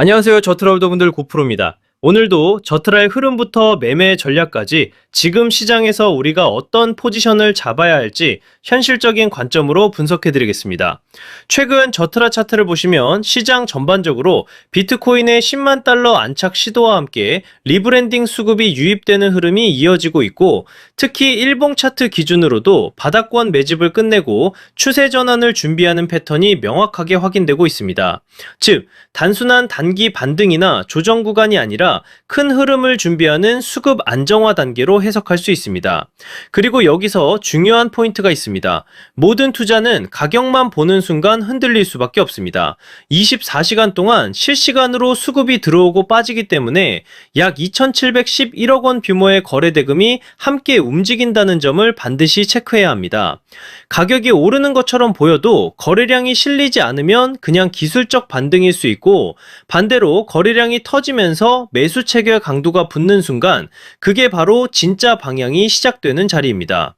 안녕하세요. 저트라우더분들 고프로입니다. 오늘도 저트라의 흐름부터 매매 전략까지 지금 시장에서 우리가 어떤 포지션을 잡아야 할지 현실적인 관점으로 분석해 드리겠습니다. 최근 저트라 차트를 보시면 시장 전반적으로 비트코인의 10만 달러 안착 시도와 함께 리브랜딩 수급이 유입되는 흐름이 이어지고 있고 특히 일봉 차트 기준으로도 바닥권 매집을 끝내고 추세 전환을 준비하는 패턴이 명확하게 확인되고 있습니다. 즉, 단순한 단기 반등이나 조정 구간이 아니라 큰 흐름을 준비하는 수급 안정화 단계로 해석할 수 있습니다. 그리고 여기서 중요한 포인트가 있습니다. 모든 투자는 가격만 보는 순간 흔들릴 수밖에 없습니다. 24시간 동안 실시간으로 수급이 들어오고 빠지기 때문에 약 2,711억 원 규모의 거래 대금이 함께 움직인다는 점을 반드시 체크해야 합니다. 가격이 오르는 것처럼 보여도 거래량이 실리지 않으면 그냥 기술적 반등일 수 있고 반대로 거래량이 터지면서 매수 체결 강도가 붙는 순간 그게 바로 진짜 방향이 시작되는 자리입니다.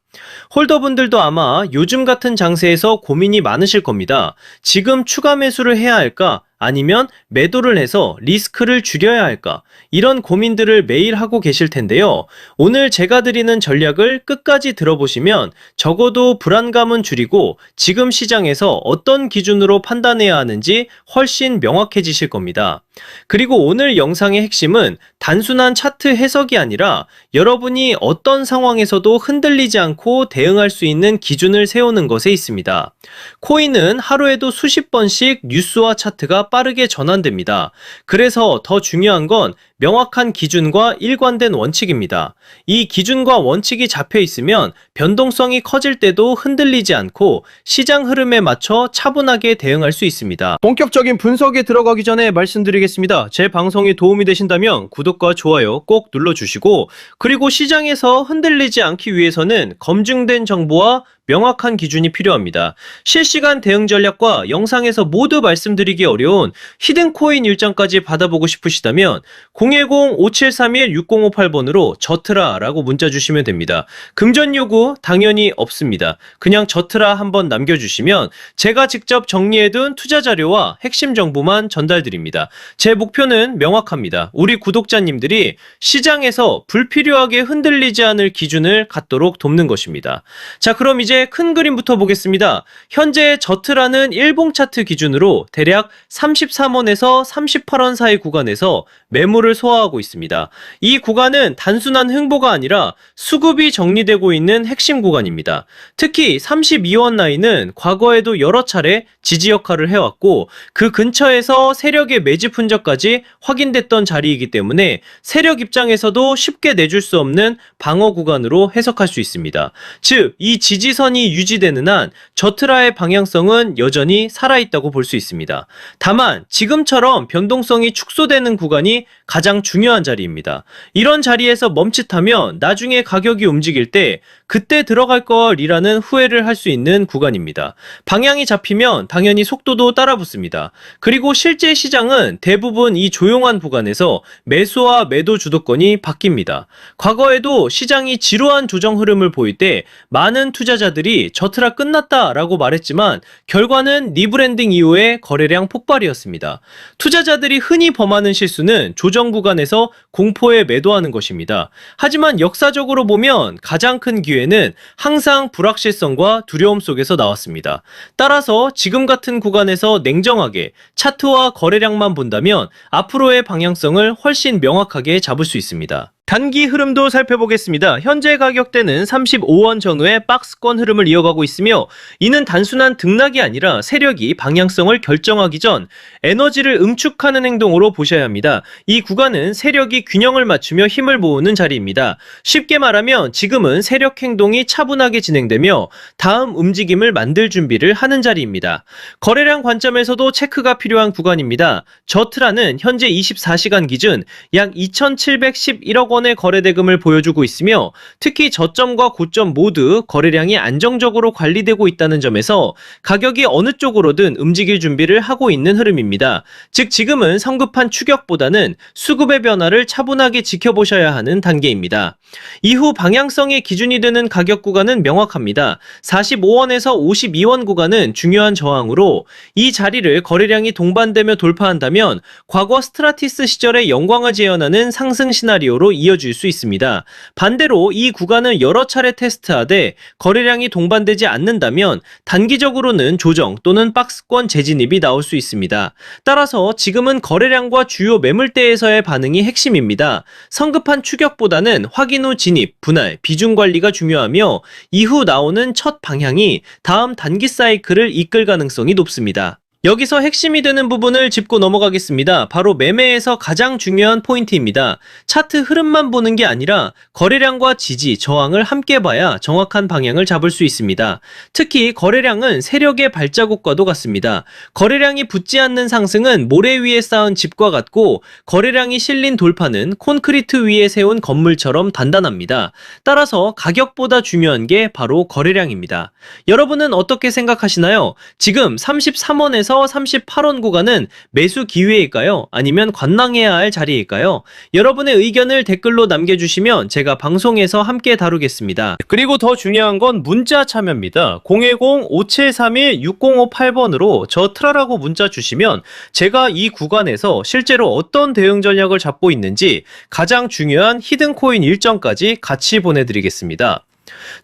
홀더분들도 아마 요즘 같은 장세에서 고민이 많으실 겁니다. 지금 추가 매수를 해야 할까? 아니면 매도를 해서 리스크를 줄여야 할까? 이런 고민들을 매일 하고 계실 텐데요. 오늘 제가 드리는 전략을 끝까지 들어보시면 적어도 불안감은 줄이고 지금 시장에서 어떤 기준으로 판단해야 하는지 훨씬 명확해지실 겁니다. 그리고 오늘 영상의 핵심은 단순한 차트 해석이 아니라 여러분이 어떤 상황에서도 흔들리지 않고 대응할 수 있는 기준을 세우는 것에 있습니다. 코인은 하루에도 수십 번씩 뉴스와 차트가 빠르게 전환됩니다. 그래서 더 중요한 건 명확한 기준과 일관된 원칙입니다. 이 기준과 원칙이 잡혀 있으면 변동성이 커질 때도 흔들리지 않고 시장 흐름에 맞춰 차분하게 대응할 수 있습니다. 본격적인 분석에 들어가기 전에 말씀드리겠습니다. 제 방송이 도움이 되신다면 구독과 좋아요 꼭 눌러주시고 그리고 시장에서 흔들리지 않기 위해서는 검증된 정보와 명확한 기준이 필요합니다. 실시간 대응 전략과 영상에서 모두 말씀드리기 어려운 히든코인 일정까지 받아보고 싶으시다면 010-5731-6058번으로 저트라라고 문자 주시면 됩니다. 금전 요구 당연히 없습니다. 그냥 저트라 한번 남겨주시면 제가 직접 정리해둔 투자 자료와 핵심 정보만 전달드립니다. 제 목표는 명확합니다. 우리 구독자님들이 시장에서 불필요하게 흔들리지 않을 기준을 갖도록 돕는 것입니다. 자, 그럼 이제 큰 그림부터 보겠습니다. 현재 저트라는 일봉 차트 기준으로 대략 33원에서 38원 사이 구간에서 매물을 소화하고 있습니다. 이 구간은 단순한 흥보가 아니라 수급이 정리되고 있는 핵심 구간입니다. 특히 32원 라인은 과거에도 여러 차례 지지 역할을 해왔고 그 근처에서 세력의 매집 흔적까지 확인됐던 자리이기 때문에 세력 입장에서도 쉽게 내줄 수 없는 방어 구간으로 해석할 수 있습니다. 즉, 이 지지선 이 유지되는 한 저트라의 방향성은 여전히 살아있다고 볼 수 있습니다. 다만 지금처럼 변동성이 축소되는 구간이 가장 중요한 자리입니다. 이런 자리에서 멈칫하면 나중에 가격이 움직일 때 그때 들어갈 걸이라는 후회를 할 수 있는 구간입니다. 방향이 잡히면 당연히 속도도 따라 붙습니다. 그리고 실제 시장은 대부분 이 조용한 구간에서 매수와 매도 주도권이 바뀝니다. 과거에도 시장이 지루한 조정 흐름을 보일 때 많은 투자자들이 저트라 끝났다라고 말했지만 결과는 리브랜딩 이후에 거래량 폭발이었습니다. 투자자들이 흔히 범하는 실수는 조정 구간에서 공포에 매도하는 것입니다. 하지만 역사적으로 보면 가장 큰 기회 는 항상 불확실성과 두려움 속에서 나왔습니다. 따라서 지금 같은 구간에서 냉정하게 차트와 거래량만 본다면 앞으로의 방향성을 훨씬 명확하게 잡을 수 있습니다. 단기 흐름도 살펴보겠습니다. 현재 가격대는 35원 전후의 박스권 흐름을 이어가고 있으며 이는 단순한 등락이 아니라 세력이 방향성을 결정하기 전 에너지를 응축하는 행동으로 보셔야 합니다. 이 구간은 세력이 균형을 맞추며 힘을 모으는 자리입니다. 쉽게 말하면 지금은 세력 행동이 차분하게 진행되며 다음 움직임을 만들 준비를 하는 자리입니다. 거래량 관점에서도 체크가 필요한 구간입니다. 저트라는 현재 24시간 기준 약 2,711억 원45 원의 거래 대금을 보여주고 있으며 특히 저점과 고점 모두 거래량이 안정적으로 관리되고 있다는 점에서 가격이 어느 쪽으로든 움직일 준비를 하고 있는 흐름입니다. 즉 지금은 성급한 추격보다는 수급의 변화를 차분하게 지켜보셔야 하는 단계입니다. 이후 방향성의 기준이 되는 가격 구간은 명확합니다. 45원에서 52원 구간은 중요한 저항으로 이 자리를 거래량이 동반되며 돌파한다면 과거 스트라티스 시절의 영광을 재현하는 상승 시나리오로 이어질 수 있습니다. 반대로 이 구간을 여러 차례 테스트하되 거래량이 동반되지 않는다면 단기적으로는 조정 또는 박스권 재진입이 나올 수 있습니다. 따라서 지금은 거래량과 주요 매물대에서의 반응이 핵심입니다. 성급한 추격보다는 확인 후 진입, 분할, 비중 관리가 중요하며 이후 나오는 첫 방향이 다음 단기 사이클을 이끌 가능성이 높습니다. 여기서 핵심이 되는 부분을 짚고 넘어가겠습니다. 바로 매매에서 가장 중요한 포인트입니다. 차트 흐름만 보는 게 아니라 거래량과 지지, 저항을 함께 봐야 정확한 방향을 잡을 수 있습니다. 특히 거래량은 세력의 발자국과도 같습니다. 거래량이 붙지 않는 상승은 모래 위에 쌓은 집과 같고 거래량이 실린 돌파는 콘크리트 위에 세운 건물처럼 단단합니다. 따라서 가격보다 중요한 게 바로 거래량입니다. 여러분은 어떻게 생각하시나요? 지금 33원에서 38원 구간은 매수 기회일까요? 아니면 관망해야 할 자리일까요? 여러분의 의견을 댓글로 남겨주시면 제가 방송에서 함께 다루겠습니다. 그리고 더 중요한 건 문자 참여입니다. 010-5731-6058번으로 저 트라라고 문자 주시면 제가 이 구간에서 실제로 어떤 대응 전략을 잡고 있는지 가장 중요한 히든코인 일정까지 같이 보내드리겠습니다.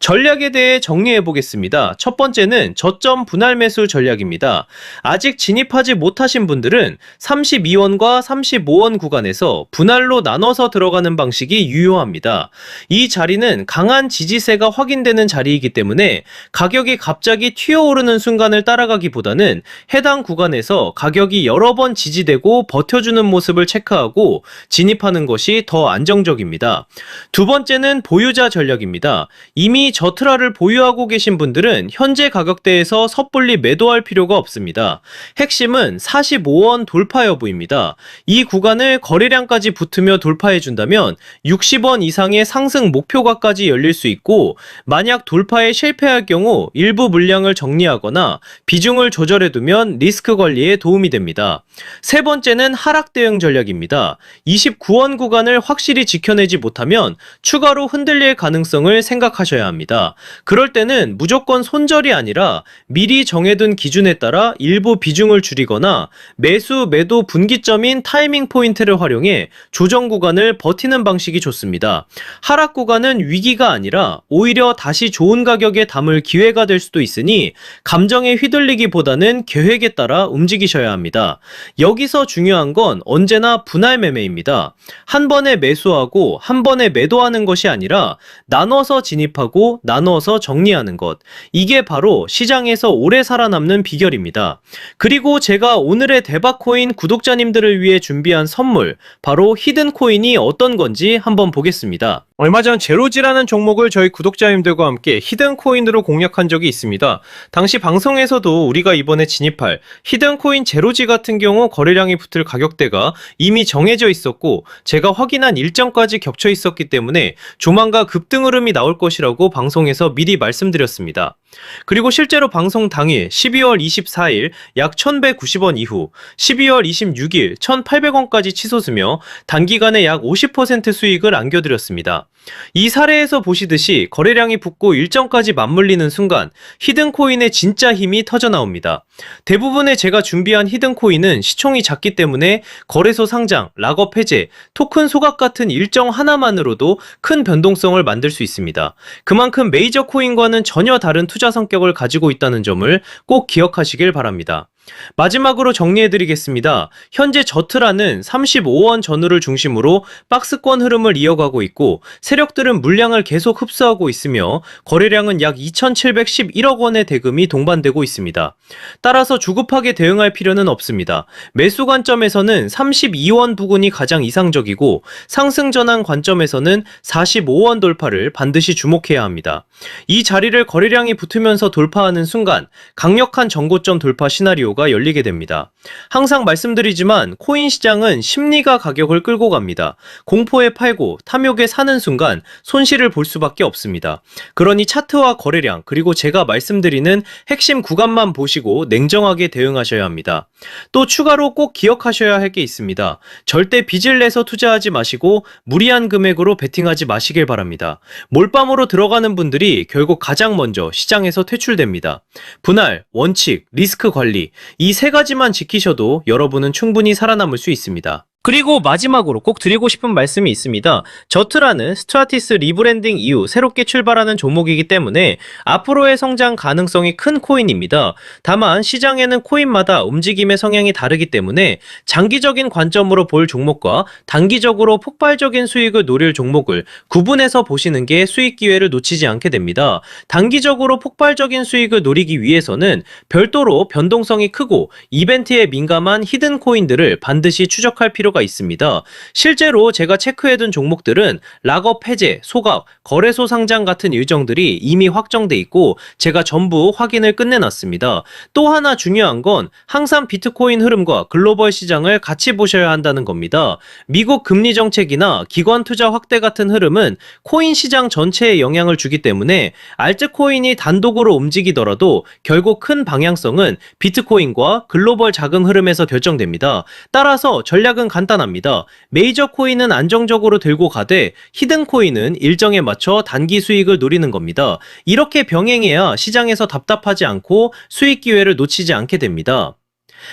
전략에 대해 정리해 보겠습니다. 첫 번째는 저점 분할 매수 전략입니다. 아직 진입하지 못하신 분들은 32원과 35원 구간에서 분할로 나눠서 들어가는 방식이 유효합니다. 이 자리는 강한 지지세가 확인되는 자리이기 때문에 가격이 갑자기 튀어오르는 순간을 따라가기보다는 해당 구간에서 가격이 여러 번 지지되고 버텨주는 모습을 체크하고 진입하는 것이 더 안정적입니다. 두 번째는 보유자 전략입니다. 이미 저트라를 보유하고 계신 분들은 현재 가격대에서 섣불리 매도할 필요가 없습니다. 핵심은 45원 돌파 여부입니다. 이 구간을 거래량까지 붙으며 돌파해준다면 60원 이상의 상승 목표가까지 열릴 수 있고 만약 돌파에 실패할 경우 일부 물량을 정리하거나 비중을 조절해두면 리스크 관리에 도움이 됩니다. 세 번째는 하락 대응 전략입니다. 29원 구간을 확실히 지켜내지 못하면 추가로 흔들릴 가능성을 생각하셔야 하셔야 합니다. 그럴 때는 무조건 손절이 아니라 미리 정해둔 기준에 따라 일부 비중을 줄이거나 매수, 매도 분기점인 타이밍 포인트를 활용해 조정 구간을 버티는 방식이 좋습니다. 하락 구간은 위기가 아니라 오히려 다시 좋은 가격에 담을 기회가 될 수도 있으니 감정에 휘둘리기보다는 계획에 따라 움직이셔야 합니다. 여기서 중요한 건 언제나 분할 매매입니다. 한 번에 매수하고 한 번에 매도하는 것이 아니라 나눠서 진입 진입하고 나눠서 정리하는 것. 이게 바로 시장에서 오래 살아남는 비결입니다. 그리고 제가 오늘의 대박 코인 구독자님들을 위해 준비한 선물, 바로 히든 코인이 어떤 건지 한번 보겠습니다. 얼마 전 제로지라는 종목을 저희 구독자님들과 함께 히든코인으로 공략한 적이 있습니다. 당시 방송에서도 우리가 이번에 진입할 히든코인 제로지 같은 경우 거래량이 붙을 가격대가 이미 정해져 있었고 제가 확인한 일정까지 겹쳐 있었기 때문에 조만간 급등 흐름이 나올 것이라고 방송에서 미리 말씀드렸습니다. 그리고 실제로 방송 당일 12월 24일 약 1190원 이후 12월 26일 1800원까지 치솟으며 단기간에 약 50% 수익을 안겨드렸습니다. 이 사례에서 보시듯이 거래량이 붙고 일정까지 맞물리는 순간 히든코인의 진짜 힘이 터져 나옵니다. 대부분의 제가 준비한 히든코인은 시총이 작기 때문에 거래소 상장, 락업 해제, 토큰 소각 같은 일정 하나만으로도 큰 변동성을 만들 수 있습니다. 그만큼 메이저 코인과는 전혀 다른 투자 성격을 가지고 있다는 점을 꼭 기억하시길 바랍니다. 마지막으로 정리해드리겠습니다. 현재 저트라는 35원 전후를 중심으로 박스권 흐름을 이어가고 있고 세력들은 물량을 계속 흡수하고 있으며 거래량은 약 2,711억 원의 대금이 동반되고 있습니다. 따라서 주급하게 대응할 필요는 없습니다. 매수 관점에서는 32원 부근이 가장 이상적이고 상승 전환 관점에서는 45원 돌파를 반드시 주목해야 합니다. 이 자리를 거래량이 붙으면서 돌파하는 순간 강력한 정고점 돌파 시나리오가 자료가 열리게 됩니다. 항상 말씀드리지만 코인 시장은 심리가 가격을 끌고 갑니다. 공포에 팔고 탐욕에 사는 순간 손실을 볼 수밖에 없습니다. 그러니 차트와 거래량 그리고 제가 말씀드리는 핵심 구간만 보시고 냉정하게 대응하셔야 합니다. 또 추가로 꼭 기억하셔야 할 게 있습니다. 절대 빚을 내서 투자하지 마시고 무리한 금액으로 베팅하지 마시길 바랍니다. 몰빵으로 들어가는 분들이 결국 가장 먼저 시장에서 퇴출됩니다. 분할, 원칙, 리스크 관리 이 세 가지만 지키셔도 여러분은 충분히 살아남을 수 있습니다. 그리고 마지막으로 꼭 드리고 싶은 말씀이 있습니다. 저트라는 스트라티스 리브랜딩 이후 새롭게 출발하는 종목이기 때문에 앞으로의 성장 가능성이 큰 코인입니다. 다만 시장에는 코인마다 움직임의 성향이 다르기 때문에 장기적인 관점으로 볼 종목과 단기적으로 폭발적인 수익을 노릴 종목을 구분해서 보시는 게 수익 기회를 놓치지 않게 됩니다. 단기적으로 폭발적인 수익을 노리기 위해서는 별도로 변동성이 크고 이벤트에 민감한 히든 코인들을 반드시 추적할 필요가 있습니다. 실제로 제가 체크해둔 종목들은 락업 해제, 소각, 거래소 상장 같은 일정들이 이미 확정돼 있고 제가 전부 확인을 끝내놨습니다. 또 하나 중요한 건 항상 비트코인 흐름과 글로벌 시장을 같이 보셔야 한다는 겁니다. 미국 금리 정책이나 기관 투자 확대 같은 흐름은 코인 시장 전체에 영향을 주기 때문에 알트코인이 단독으로 움직이더라도 결국 큰 방향성은 비트코인과 글로벌 자금 흐름에서 결정됩니다. 따라서 전략은 간 단합니다. 메이저 코인은 안정적으로 들고 가되 히든 코인은 일정에 맞춰 단기 수익을 노리는 겁니다. 이렇게 병행해야 시장에서 답답하지 않고 수익 기회를 놓치지 않게 됩니다.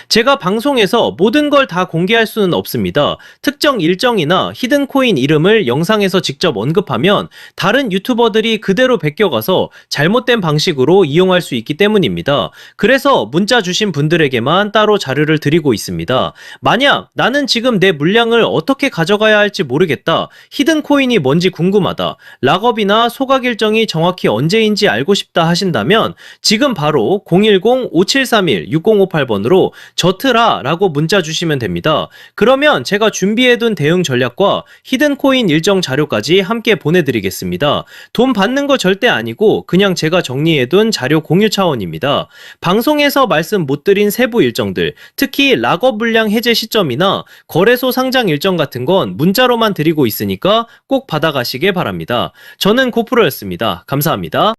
제가 방송에서 모든 걸 다 공개할 수는 없습니다. 특정 일정이나 히든 코인 이름을 영상에서 직접 언급하면 다른 유튜버들이 그대로 베껴가서 잘못된 방식으로 이용할 수 있기 때문입니다. 그래서 문자 주신 분들에게만 따로 자료를 드리고 있습니다. 만약 나는 지금 내 물량을 어떻게 가져가야 할지 모르겠다. 히든 코인이 뭔지 궁금하다. 락업이나 소각 일정이 정확히 언제인지 알고 싶다 하신다면 지금 바로 010-5731-6058번으로 저트라라고 문자 주시면 됩니다. 그러면 제가 준비해둔 대응 전략과 히든 코인 일정 자료까지 함께 보내드리겠습니다. 돈 받는 거 절대 아니고 그냥 제가 정리해둔 자료 공유 차원입니다. 방송에서 말씀 못 드린 세부 일정들, 특히 락업 물량 해제 시점이나 거래소 상장 일정 같은 건 문자로만 드리고 있으니까 꼭 받아가시길 바랍니다. 저는 고프로였습니다. 감사합니다.